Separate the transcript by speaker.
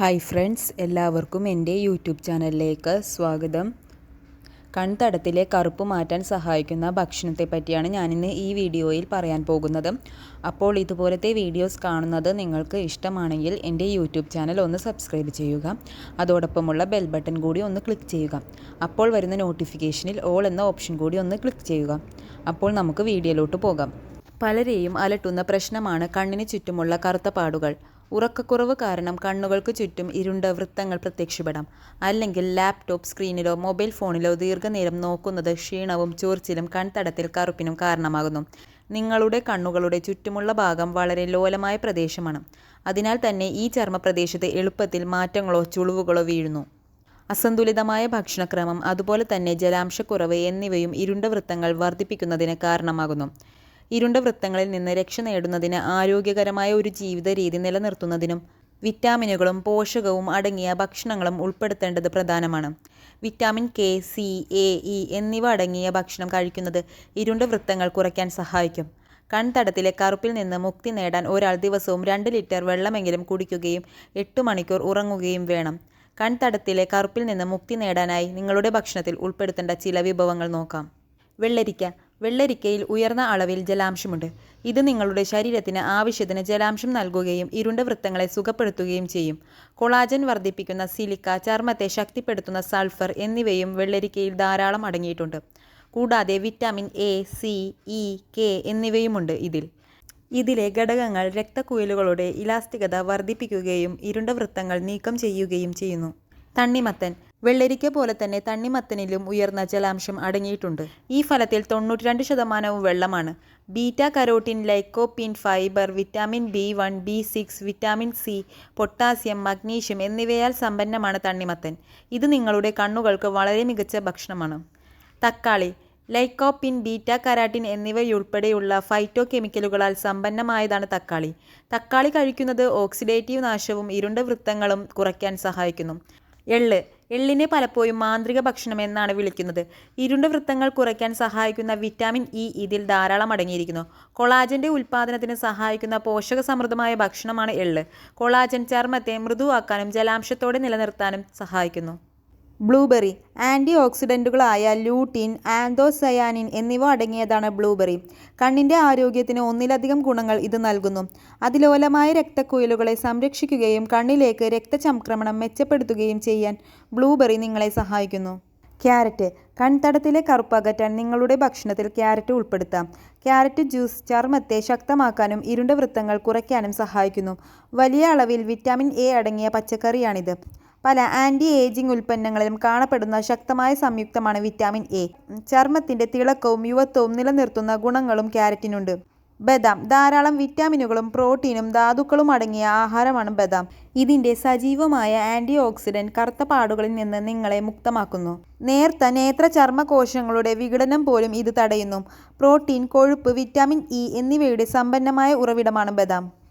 Speaker 1: Hi friends എല്ലാവർക്കും എന്റെ YouTube ചാനലിലേക്ക് സ്വാഗതം. കൺതടത്തിലെ കറുപ്പ് മാറ്റാൻ സഹായിക്കുന്ന ഭക്ഷണത്തെ പറ്റിയാണ് ഞാനിന്ന് ഈ വീഡിയോയിൽ പറയാൻ പോകുന്നത്. അപ്പോൾ ഇതുപോലത്തെ വീഡിയോസ് കാണുന്നത് നിങ്ങൾക്ക് ഇഷ്ടമാണെങ്കിൽ എന്റെ യൂട്യൂബ് ചാനൽ ഒന്ന് സബ്സ്ക്രൈബ് ചെയ്യുക. അതോടൊപ്പമുള്ള ബെൽ ബട്ടൺ കൂടി ഒന്ന് ക്ലിക്ക് ചെയ്യുക. അപ്പോൾ വരുന്ന നോട്ടിഫിക്കേഷനിൽ ഓൾ എന്ന ഓപ്ഷൻ കൂടി ഒന്ന് ക്ലിക്ക് ചെയ്യുക. അപ്പോൾ നമുക്ക് വീഡിയോയിലോട്ട് പോകാം. പലരെയും അലട്ടുന്ന പ്രശ്നമാണ് കണ്ണിന് ചുറ്റുമുള്ള കറുത്ത പാടുകൾ. ഉറക്കക്കുറവ് കാരണം കണ്ണുകൾക്ക് ചുറ്റും ഇരുണ്ട വൃത്തങ്ങൾ പ്രത്യക്ഷപ്പെടാം. അല്ലെങ്കിൽ ലാപ്ടോപ്പ് സ്ക്രീനിലോ മൊബൈൽ ഫോണിലോ ദീർഘനേരം നോക്കുന്നത് ക്ഷീണവും ചോർച്ചിലും കൺതടത്തിൽ കറുപ്പിനും കാരണമാകുന്നു. നിങ്ങളുടെ കണ്ണുകളുടെ ചുറ്റുമുള്ള ഭാഗം വളരെ ലോലമായ പ്രദേശമാണ്. അതിനാൽ തന്നെ ഈ ചർമ്മപ്രദേശത്ത് എളുപ്പത്തിൽ മാറ്റങ്ങളോ ചുളിവുകളോ വീഴുന്നു. അസന്തുലിതമായ ഭക്ഷണക്രമം അതുപോലെ തന്നെ ജലാംശക്കുറവ് എന്നിവയും ഇരുണ്ട വൃത്തങ്ങൾ വർദ്ധിപ്പിക്കുന്നതിന് കാരണമാകുന്നു. ഇരുണ്ട വൃത്തങ്ങളിൽ നിന്ന് രക്ഷ നേടുന്നതിന് ആരോഗ്യകരമായ ഒരു ജീവിത രീതി നിലനിർത്തുന്നതിനും വിറ്റാമിനുകളും പോഷകവും അടങ്ങിയ ഭക്ഷണങ്ങളും ഉൾപ്പെടുത്തേണ്ടത് പ്രധാനമാണ്. Vitamin K C A E എന്നിവ അടങ്ങിയ ഭക്ഷണം കഴിക്കുന്നത് ഇരുണ്ട വൃത്തങ്ങൾ കുറയ്ക്കാൻ സഹായിക്കും. കൺതടത്തിലെ കറുപ്പിൽ നിന്ന് മുക്തി നേടാൻ ഒരാൾ ദിവസവും രണ്ട് ലിറ്റർ വെള്ളമെങ്കിലും കുടിക്കുകയും എട്ട് മണിക്കൂർ ഉറങ്ങുകയും വേണം. കൺതടത്തിലെ കറുപ്പിൽ നിന്ന് മുക്തി നേടാനായി നിങ്ങളുടെ ഭക്ഷണത്തിൽ ഉൾപ്പെടുത്തേണ്ട ചില വിഭവങ്ങൾ നോക്കാം. വെള്ളരിക്ക വെള്ളരിക്കയിൽ ഉയർന്ന അളവിൽ ജലാംശമുണ്ട്. ഇത് നിങ്ങളുടെ ശരീരത്തിന് ആവശ്യത്തിന് ജലാംശം നൽകുകയും ഇരുണ്ട വൃത്തങ്ങളെ സുഖപ്പെടുത്തുകയും ചെയ്യും. കൊളാജൻ വർദ്ധിപ്പിക്കുന്ന സിലിക്ക ചർമ്മത്തെ ശക്തിപ്പെടുത്തുന്ന സൾഫർ എന്നിവയും വെള്ളരിക്കയിൽ ധാരാളം അടങ്ങിയിട്ടുണ്ട്. കൂടാതെ vitamin A C E K എന്നിവയുമുണ്ട് ഇതിൽ. ഇതിലെ ഘടകങ്ങൾ രക്തക്കുഴലുകളുടെ ഇലാസ്തികത വർദ്ധിപ്പിക്കുകയും ഇരുണ്ട വൃത്തങ്ങൾ നീക്കം ചെയ്യുകയും ചെയ്യുന്നു. തണ്ണിമത്തൻ വെള്ളരിക്ക പോലെ തന്നെ തണ്ണിമത്തനിലും ഉയർന്ന ജലാംശം അടങ്ങിയിട്ടുണ്ട്. ഈ ഫലത്തിൽ തൊണ്ണൂറ്റി രണ്ട് ശതമാനവും വെള്ളമാണ്. Beta carotene lycopene fibre vitamin B one B six vitamin C potassium magnesium എന്നിവയാൽ സമ്പന്നമാണ് തണ്ണിമത്തൻ. ഇത് നിങ്ങളുടെ കണ്ണുകൾക്ക് വളരെ മികച്ച ഭക്ഷണമാണ്. തക്കാളി ലൈക്കോപ്പിൻ ബീറ്റ കരാട്ടിൻ എന്നിവയുൾപ്പെടെയുള്ള ഫൈറ്റോ കെമിക്കലുകളാൽ സമ്പന്നമായതാണ് തക്കാളി. തക്കാളി കഴിക്കുന്നത് ഓക്സിഡേറ്റീവ് നാശവും ഇരുണ്ട വൃത്തങ്ങളും കുറയ്ക്കാൻ സഹായിക്കുന്നു. എള്ള്. എള്ളിനെ പലപ്പോഴും മാന്ത്രിക ഭക്ഷണം എന്നാണ് വിളിക്കുന്നത്. ഇരുണ്ട വൃത്തങ്ങൾ കുറയ്ക്കാൻ സഹായിക്കുന്ന വിറ്റാമിൻ ഇ ഇതിൽ ധാരാളം അടങ്ങിയിരിക്കുന്നു. കൊളാജന്റെ ഉൽപ്പാദനത്തിന് സഹായിക്കുന്ന പോഷക സമൃദ്ധമായ ഭക്ഷണമാണ് എള്ള്. കൊളാജൻ ചർമ്മത്തെ മൃദുവാക്കാനും ജലാംശത്തോടെ നിലനിർത്താനും സഹായിക്കുന്നു. ബ്ലൂബെറി. ആന്റി ഓക്സിഡന്റുകളായ ലൂട്ടീൻ ആന്തോസയാനിൻ എന്നിവ അടങ്ങിയതാണ് ബ്ലൂബെറി. കണ്ണിന്റെ ആരോഗ്യത്തിന് ഒന്നിലധികം ഗുണങ്ങൾ ഇത് നൽകുന്നു. അതിലോലമായ രക്തക്കുഴലുകളെ സംരക്ഷിക്കുകയും കണ്ണിലേക്ക് രക്തചംക്രമണം മെച്ചപ്പെടുത്തുകയും ചെയ്യാൻ ബ്ലൂബെറി നിങ്ങളെ സഹായിക്കുന്നു. ക്യാരറ്റ്. കൺതടത്തിലെ കറുപ്പകറ്റാൻ നിങ്ങളുടെ ഭക്ഷണത്തിൽ ക്യാരറ്റ് ഉൾപ്പെടുത്താം. ക്യാരറ്റ് ജ്യൂസ് ചർമ്മത്തെ ശക്തമാക്കാനും ഇരുണ്ട വൃത്തങ്ങൾ കുറയ്ക്കാനും സഹായിക്കുന്നു. വലിയ അളവിൽ വിറ്റാമിൻ എ അടങ്ങിയ പച്ചക്കറിയാണിത്. പല ആന്റി ഏജിംഗ് ഉൽപ്പന്നങ്ങളിലും കാണപ്പെടുന്ന ശക്തമായ സംയുക്തമാണ് വിറ്റാമിൻ എ. ചർമ്മത്തിന്റെ തിളക്കവും യുവത്വവും നിലനിർത്തുന്ന ഗുണങ്ങളും ക്യാരറ്റിനുണ്ട് ബദാം ധാരാളം വിറ്റാമിനുകളും പ്രോട്ടീനും ധാതുക്കളും അടങ്ങിയ ആഹാരമാണ് ബദാം. ഇതിന്റെ സജീവമായ ആന്റി ഓക്സിഡന്റ് കറുത്ത പാടുകളിൽ നിന്ന് നിങ്ങളെ മുക്തമാക്കുന്നു. നേർത്ത നേത്ര ചർമ്മകോശങ്ങളുടെ വിഘടനം പോലും ഇത് തടയുന്നു. പ്രോട്ടീൻ കൊഴുപ്പ് വിറ്റാമിൻ ഇ എന്നിവയുടെ സമ്പന്നമായ ഉറവിടമാണ് ബദാം.